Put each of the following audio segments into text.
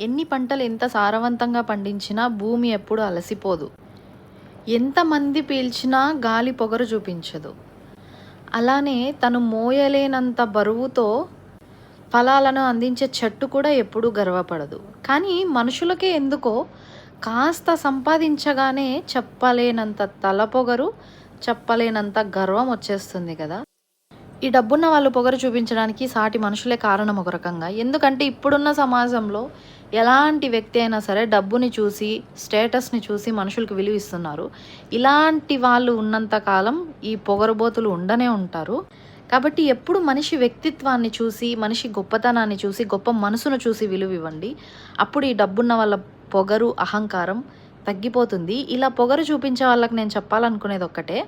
ఎన్ని పంటలు ఎంత సారవంతంగా పండించినా భూమి ఎప్పుడు అలసిపోదు. ఎంతమంది పీల్చినా గాలి పొగరు చూపించదు. అలానే తను మోయలేనంత బరువుతో ఫలాలను అందించే చెట్టు కూడా ఎప్పుడూ గర్వపడదు. కానీ మనుషులకే ఎందుకో కాస్త సంపాదించగానే చెప్పలేనంత తలపొగరు చెప్పలేనంత గర్వం వచ్చేస్తుంది కదా. ఈ డబ్బున్న వాళ్ళు పొగరు చూపించడానికి సాటి మనుషులే కారణం ఒక రకంగా. ఎందుకంటే ఇప్పుడున్న సమాజంలో ఎలాంటి వ్యక్తి అయినా సరే డబ్బుని చూసి స్టేటస్ని చూసి మనుషులకు విలువ ఇస్తున్నారు ఇలాంటి వాళ్ళు ఉన్నంతకాలం ఈ పొగరుబోతులు ఉండనే ఉంటారు. కాబట్టి ఎప్పుడు మనిషి వ్యక్తిత్వాన్ని చూసి మనిషి గొప్పతనాన్ని చూసి గొప్ప మనసును చూసి విలువ ఇవ్వండి అప్పుడు ఈ డబ్బున్న వాళ్ళ పొగరు అహంకారం తగ్గిపోతుంది. ఇలా పొగరు చూపించే వాళ్ళకి నేను చెప్పాలనుకునేది ఒక్కటే.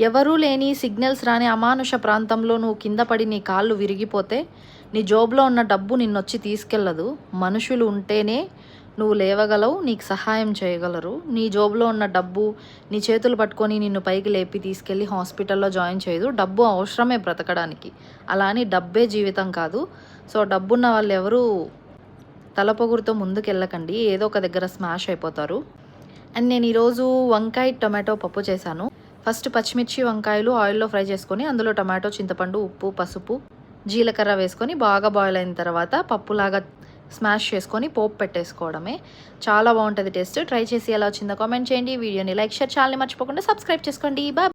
ఎవరూ లేని సిగ్నల్స్ రాని అమానుష ప్రాంతంలో నువ్వు కింద పడి నీ కాళ్ళు విరిగిపోతే నీ జోబులో ఉన్న డబ్బు నిన్నొచ్చి తీసుకెళ్ళదు. మనుషులు ఉంటేనే నువ్వు లేవగలవు నీకు సహాయం చేయగలరు. నీ జోబులో ఉన్న డబ్బు నీ చేతులు పట్టుకొని నిన్ను పైకి లేపి తీసుకెళ్ళి హాస్పిటల్లో జాయిన్ చేయదు. డబ్బు అవసరమే బ్రతకడానికి. అలా అని డబ్బే జీవితం కాదు. సో డబ్బున్న వాళ్ళు ఎవరు తలపొగురుతో ముందుకెళ్ళకండి. ఏదో ఒక దగ్గర స్మాష్ అయిపోతారు. అండ్ నేను ఈరోజు వంకాయ టొమాటో పప్పు చేశాను. ఫస్ట్ పచ్చిమిర్చి వంకాయలు ఆయిల్లో ఫ్రై చేసుకొని అందులో టమాటో చింతపండు ఉప్పు పసుపు జీలకర్ర వేసుకొని బాగా బాయిల్ అయిన తర్వాత పప్పులాగా స్మాష్ చేసుకొని పోపు పెట్టేసుకోవడమే. చాలా బాగుంటుంది టేస్ట్. ట్రై చేసి ఎలా వచ్చిందో కామెంట్ చేయండి. వీడియోని లైక్ షేర్ ఛానల్ని మర్చిపోకుండా సబ్స్క్రైబ్ చేసుకోండి. బాయ్